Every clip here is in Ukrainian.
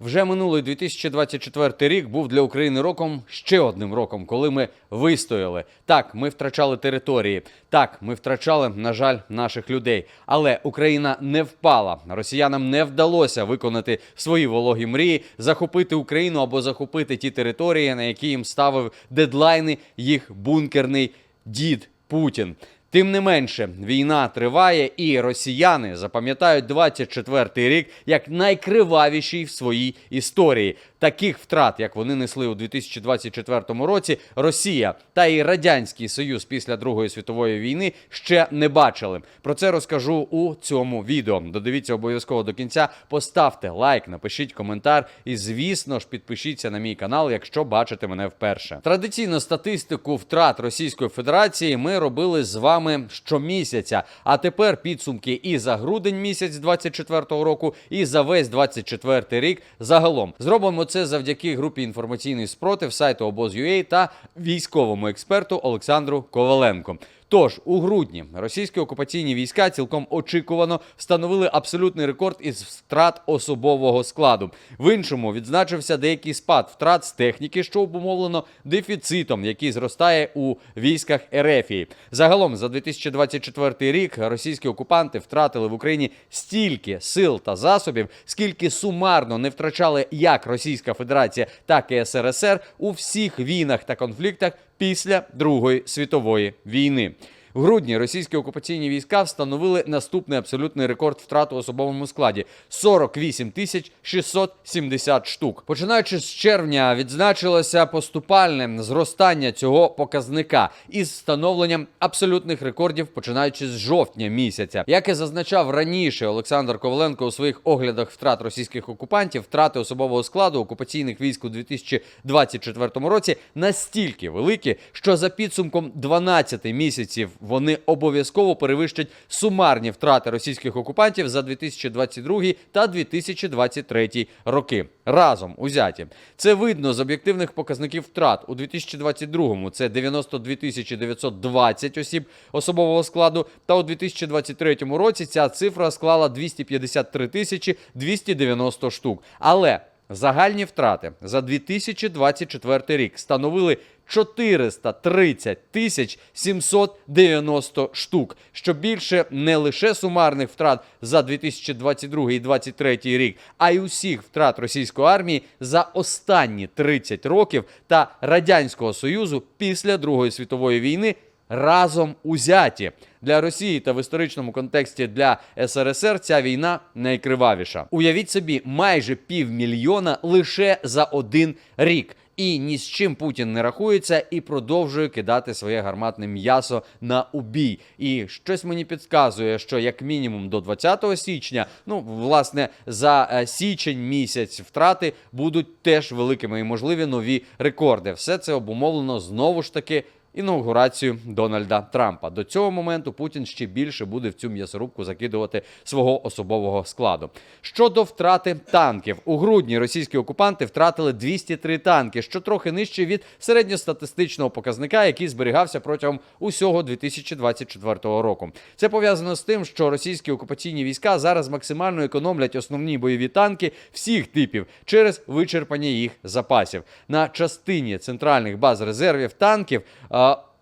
Вже минулий 2024 рік був для України роком ще одним роком, коли ми вистояли. Так, ми втрачали території. Так, ми втрачали, на жаль, наших людей. Але Україна не впала. Росіянам не вдалося виконати свої вологі мрії, захопити Україну або захопити ті території, на які їм ставив дедлайни їх бункерний дід Путін. Тим не менше, війна триває, і росіяни запам'ятають 24-й рік як найкривавіший в своїй історії. Таких втрат, як вони несли у 2024 році, Росія та і радянський союз після Другої світової війни ще не бачили. Про це розкажу у цьому відео. Додивіться обов'язково до кінця. Поставте лайк, напишіть коментар, і звісно ж підпишіться на мій канал, якщо бачите мене вперше. Традиційно статистику втрат Російської Федерації ми робили з вами щомісяця. А тепер підсумки і за грудень місяць 24-го року, і за весь 24-й рік загалом. Зробимо це завдяки групі інформаційний спротив сайту обоз.ua та військовому експерту Олександру Коваленко. Тож у грудні російські окупаційні війська цілком очікувано встановили абсолютний рекорд із втрат особового складу. В іншому відзначився деякий спад втрат з техніки, що обумовлено дефіцитом, який зростає у військах Ерефії. Загалом за 2024 рік російські окупанти втратили в Україні стільки сил та засобів, скільки сумарно не втрачали як Російська Федерація, так і СРСР у всіх війнах та конфліктах після Другої світової війни. В грудні російські окупаційні війська встановили наступний абсолютний рекорд втрат у особовому складі 48 тисяч 670 штук. Починаючи з червня, відзначилося поступальне зростання цього показника із встановленням абсолютних рекордів, починаючи з жовтня місяця. Як і зазначав раніше Олександр Коваленко у своїх оглядах втрат російських окупантів, втрати особового складу окупаційних військ у 2024 році настільки великі, що за підсумком 12 місяців вони обов'язково перевищать сумарні втрати російських окупантів за 2022 та 2023 роки. Разом узяті. Це видно з об'єктивних показників втрат. У 2022-му це 92 тисячі 920 осіб особового складу, та у 2023 році ця цифра склала 253 тисячі 290 штук. Але Загальні втрати за 2024 рік становили 430 тисяч 790 штук, що більше не лише сумарних втрат за 2022 і 2023 рік, а й усіх втрат російської армії за останні 30 років та радянського союзу після Другої світової війни разом узяті. Для Росії та в історичному контексті для СРСР ця війна найкривавіша. Уявіть собі, майже півмільйона лише за один рік. І ні з чим Путін не рахується і продовжує кидати своє гарматне м'ясо на убій. І щось мені підказує, що як мінімум до 20 січня, ну власне за е, січень місяць втрати будуть теж великими і можливі нові рекорди. Все це обумовлено знову ж таки інаугурацію Дональда Трампа. До цього моменту Путін ще більше буде в цю м'ясорубку закидувати свого особового складу. Щодо втрати танків, у грудні російські окупанти втратили 203 танки, що трохи нижче від середньостатистичного показника, який зберігався протягом усього 2024 року. Це пов'язано з тим, що російські окупаційні війська зараз максимально економлять основні бойові танки всіх типів через вичерпання їх запасів на частині центральних баз резервів танків.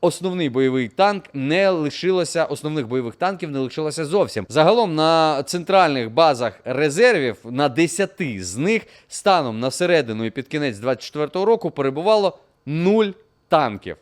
Основний бойовий танк не лишилося, основних бойових танків не лишилося зовсім. Загалом на центральних базах резервів на 10 з них станом на середину і під кінець 24-го року перебувало нуль танків.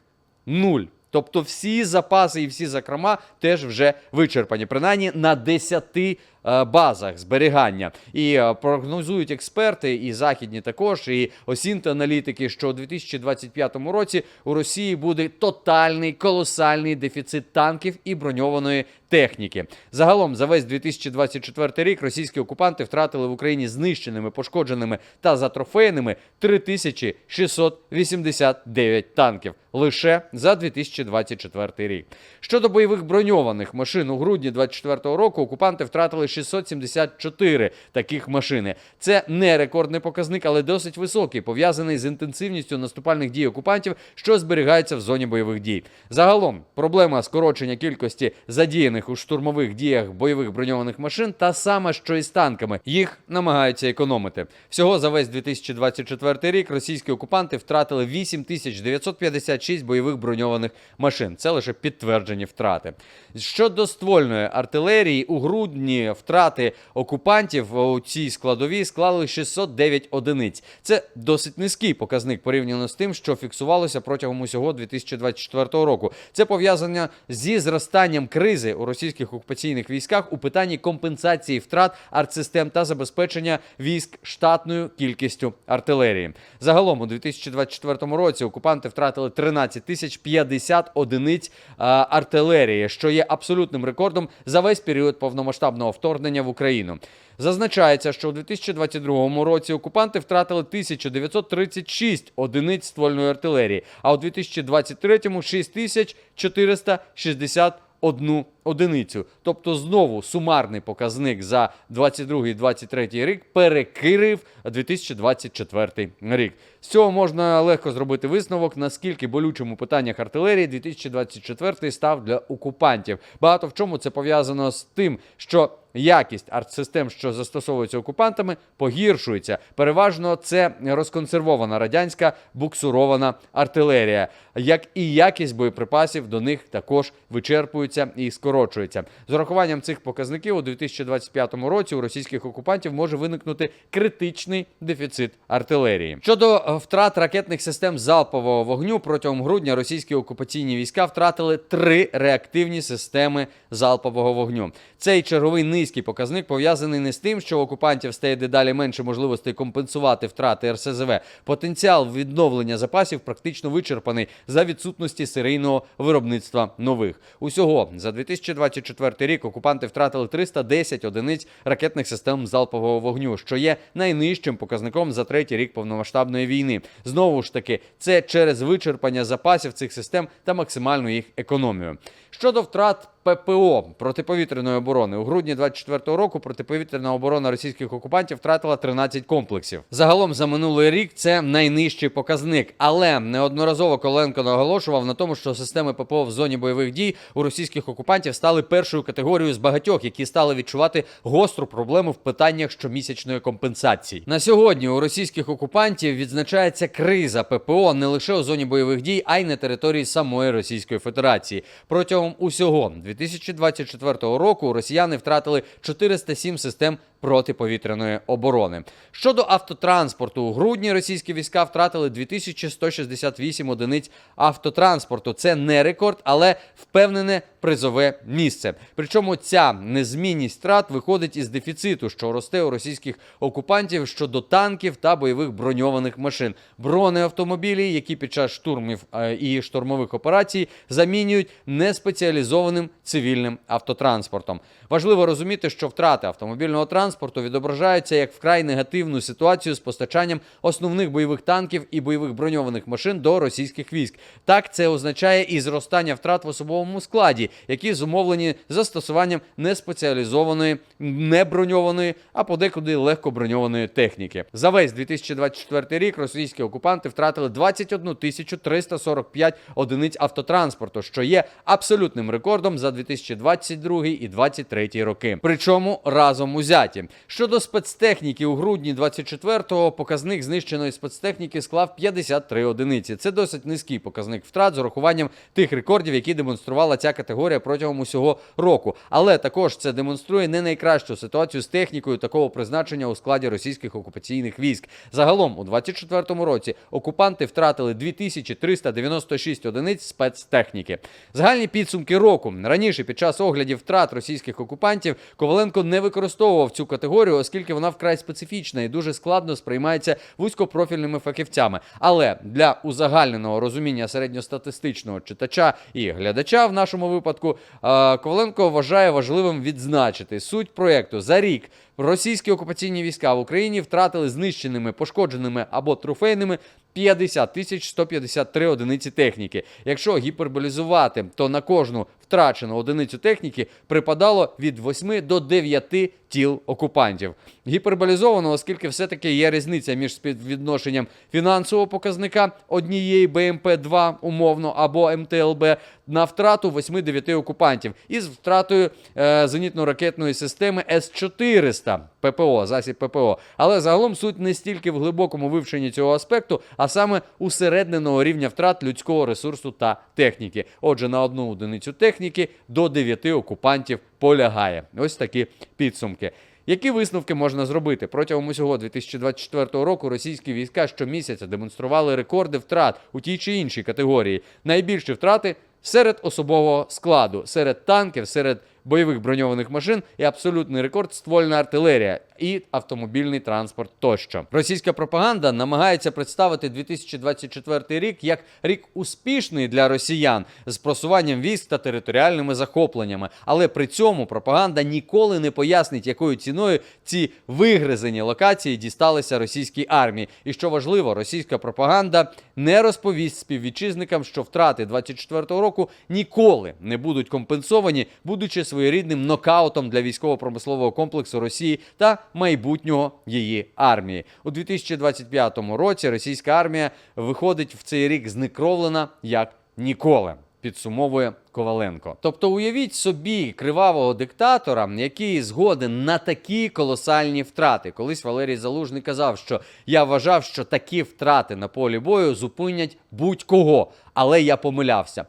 Нуль. Тобто всі запаси і всі закрома теж вже вичерпані, принаймні на 10 е, базах зберігання. І е, прогнозують експерти, і західні також, і осінт аналітики, що у 2025 році у Росії буде тотальний колосальний дефіцит танків і броньованої техніки. Загалом за весь 2024 рік російські окупанти втратили в Україні знищеними, пошкодженими та затрофейними 3689 танків лише за 2024 рік. Щодо бойових броньованих машин у грудні 2024 року окупанти втратили 674 таких машини. Це не рекордний показник, але досить високий, пов'язаний з інтенсивністю наступальних дій окупантів, що зберігаються в зоні бойових дій. Загалом проблема скорочення кількості задіяних у штурмових діях бойових броньованих машин та сама, що і з танками. Їх намагаються економити. Всього за весь 2024 рік російські окупанти втратили 8956 бойових броньованих машин. Це лише підтверджені втрати. Щодо ствольної артилерії, у грудні втрати окупантів у цій складовій склали 609 одиниць. Це досить низький показник порівняно з тим, що фіксувалося протягом усього 2024 року. Це пов'язано зі зростанням кризи у російських окупаційних військах у питанні компенсації втрат артсистем та забезпечення військ штатною кількістю артилерії. Загалом у 2024 році окупанти втратили 13 тисяч 50 одиниць артилерії, що є абсолютним рекордом за весь період повномасштабного вторгнення в Україну. Зазначається, що у 2022 році окупанти втратили 1936 одиниць ствольної артилерії, а у 2023 – 6461 одиницю. Тобто знову сумарний показник за 22-23 рік перекрив 2024 рік. З цього можна легко зробити висновок, наскільки болючим у питаннях артилерії 2024 став для окупантів. Багато в чому це пов'язано з тим, що якість артсистем, що застосовуються окупантами, погіршується. Переважно це розконсервована радянська буксурована артилерія, як і якість боєприпасів до них також вичерпується і скорочується. З урахуванням цих показників у 2025 році у російських окупантів може виникнути критичний дефіцит артилерії. Щодо е, втрат ракетних систем залпового вогню протягом грудня російські окупаційні війська втратили три реактивні системи залпового вогню. Цей черговий низький показник пов'язаний не з тим, що у окупантів стає дедалі менше можливостей компенсувати втрати РСЗВ. Потенціал відновлення запасів практично вичерпаний за відсутності серійного виробництва нових. Усього за 2024 рік окупанти втратили 310 одиниць ракетних систем залпового вогню, що є найнижчим показником за третій рік повномасштабної війни. Знову ж таки, це через вичерпання запасів цих систем та максимальну їх економію. Щодо втрат ППО протиповітряної оборони у грудні 24 року протиповітряна оборона російських окупантів втратила 13 комплексів. Загалом за минулий рік це найнижчий показник, але неодноразово Коленко наголошував на тому, що системи ППО в зоні бойових дій у російських окупантів стали першою категорією з багатьох, які стали відчувати гостру проблему в питаннях щомісячної компенсації. На сьогодні у російських окупантів відзначається криза ППО не лише у зоні бойових дій, а й на території самої Російської Федерації. Протягом усього 2024 року росіяни втратили 407 систем протиповітряної оборони. Щодо автотранспорту, у грудні російські війська втратили 2168 одиниць автотранспорту. Це не рекорд, але впевнене призове місце. Причому ця незмінність втрат виходить із дефіциту, що росте у російських окупантів щодо танків та бойових броньованих машин. Бронеавтомобілі, які під час штурмів е, і штурмових операцій замінюють неспеціалізованим цивільним автотранспортом. Важливо розуміти, що втрати автомобільного транспорту відображаються як вкрай негативну ситуацію з постачанням основних бойових танків і бойових броньованих машин до російських військ. Так це означає і зростання втрат в особовому складі, які зумовлені застосуванням неспеціалізованої, неброньованої, а подекуди легкоброньованої техніки. За весь 2024 рік російські окупанти втратили 21 тисячу 345 одиниць автотранспорту, що є абсолютним рекордом за 2022 і 2023 роки. Причому разом узяті. Щодо спецтехніки у грудні 24-го показник знищеної спецтехніки склав 53 одиниці. Це досить низький показник втрат з урахуванням тих рекордів, які демонструвала ця категорія протягом усього року. Але також це демонструє не найкращу ситуацію з технікою такого призначення у складі російських окупаційних військ. Загалом у 24-му році окупанти втратили 2396 одиниць спецтехніки. Загальні підсумки року раніше під час оглядів втрат російських окупантів Коваленко не використовував цю категорію, оскільки вона вкрай специфічна і дуже складно сприймається вузькопрофільними фахівцями. Але для узагальненого розуміння середньостатистичного читача і глядача в нашому випадку е, Коваленко вважає важливим відзначити суть проєкту за рік. Російські окупаційні війська в Україні втратили знищеними, пошкодженими або трофейними 50 тисяч 153 одиниці техніки. Якщо гіперболізувати, то на кожну втрачену одиницю техніки припадало від 8 до 9 тіл окупантів. Гіперболізовано, оскільки все-таки є різниця між співвідношенням фінансового показника однієї БМП-2 умовно або МТЛБ на втрату 8-9 окупантів із втратою е, зенітно-ракетної системи С-400 ППО, засіб ППО. Але загалом суть не стільки в глибокому вивченні цього аспекту, а саме усередненого рівня втрат людського ресурсу та техніки. Отже, на одну одиницю техніки до 9 окупантів полягає. Ось такі підсумки. Які висновки можна зробити протягом усього 2024 року? Російські війська щомісяця демонстрували рекорди втрат у тій чи іншій категорії. Найбільші втрати серед особового складу, серед танків, серед бойових броньованих машин і абсолютний рекорд ствольна артилерія і автомобільний транспорт тощо. Російська пропаганда намагається представити 2024 рік як рік успішний для росіян з просуванням військ та територіальними захопленнями. Але при цьому пропаганда ніколи не пояснить, якою ціною ці вигризені локації дісталися російській армії. І що важливо, російська пропаганда не розповість співвітчизникам, що втрати 24-го року ніколи не будуть компенсовані, будучи своєрідним нокаутом для військово-промислового комплексу Росії та майбутнього її армії. У 2025 році російська армія виходить в цей рік знекровлена як ніколи. Підсумовує Коваленко. Тобто, уявіть собі кривавого диктатора, який згоден на такі колосальні втрати. Колись Валерій Залужний казав, що я вважав, що такі втрати на полі бою зупинять будь-кого, але я помилявся.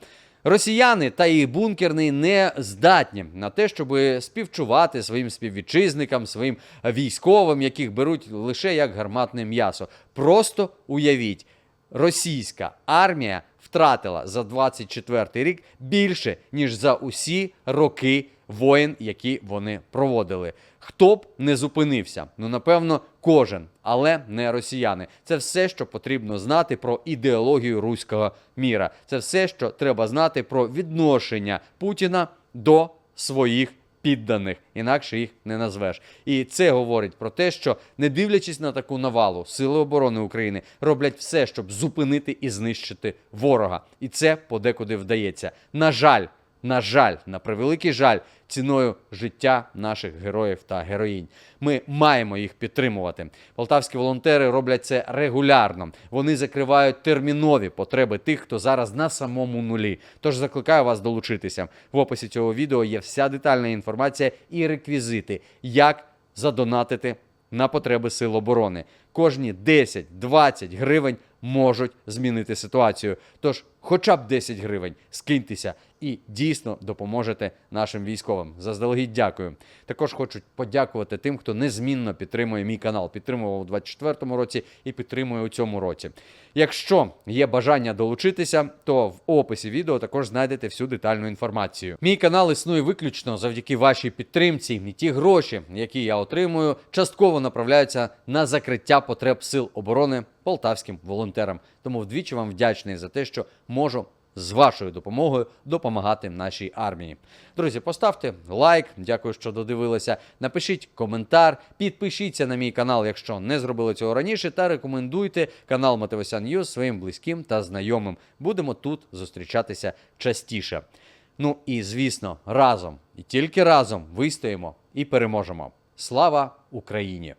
Росіяни та їх бункерний не здатні на те, щоб співчувати своїм співвітчизникам, своїм військовим, яких беруть лише як гарматне м'ясо. Просто уявіть, російська армія втратила за 24 рік більше ніж за усі роки воєн, які вони проводили. Хто б не зупинився? Ну напевно, кожен, але не росіяни. Це все, що потрібно знати про ідеологію руського міра. Це все, що треба знати про відношення Путіна до своїх підданих, інакше їх не назвеш. І це говорить про те, що не дивлячись на таку навалу, сили оборони України роблять все, щоб зупинити і знищити ворога. І це подекуди вдається. На жаль, на жаль, на превеликий жаль, ціною життя наших героїв та героїнь. Ми маємо їх підтримувати. Полтавські волонтери роблять це регулярно. Вони закривають термінові потреби тих, хто зараз на самому нулі. Тож закликаю вас долучитися. В описі цього відео є вся детальна інформація і реквізити, як задонатити на потреби сил оборони. Кожні 10-20 гривень можуть змінити ситуацію. Тож, хоча б 10 гривень, скиньтеся і дійсно допоможете нашим військовим. Заздалегідь дякую. Також хочу подякувати тим, хто незмінно підтримує мій канал. Підтримував у 24-му році і підтримує у цьому році. Якщо є бажання долучитися, то в описі відео також знайдете всю детальну інформацію. Мій канал існує виключно завдяки вашій підтримці. І ті гроші, які я отримую, частково направляються на закриття потреб сил оборони полтавським волонтерам. Тому вдвічі вам вдячний за те, що можу з вашою допомогою допомагати нашій армії. Друзі, поставте лайк. Дякую, що додивилися. Напишіть коментар, підпишіться на мій канал, якщо не зробили цього раніше, та рекомендуйте канал Мотивасян Ньюз своїм близьким та знайомим. Будемо тут зустрічатися частіше. Ну і звісно, разом і тільки разом вистоїмо і переможемо. Слава Україні!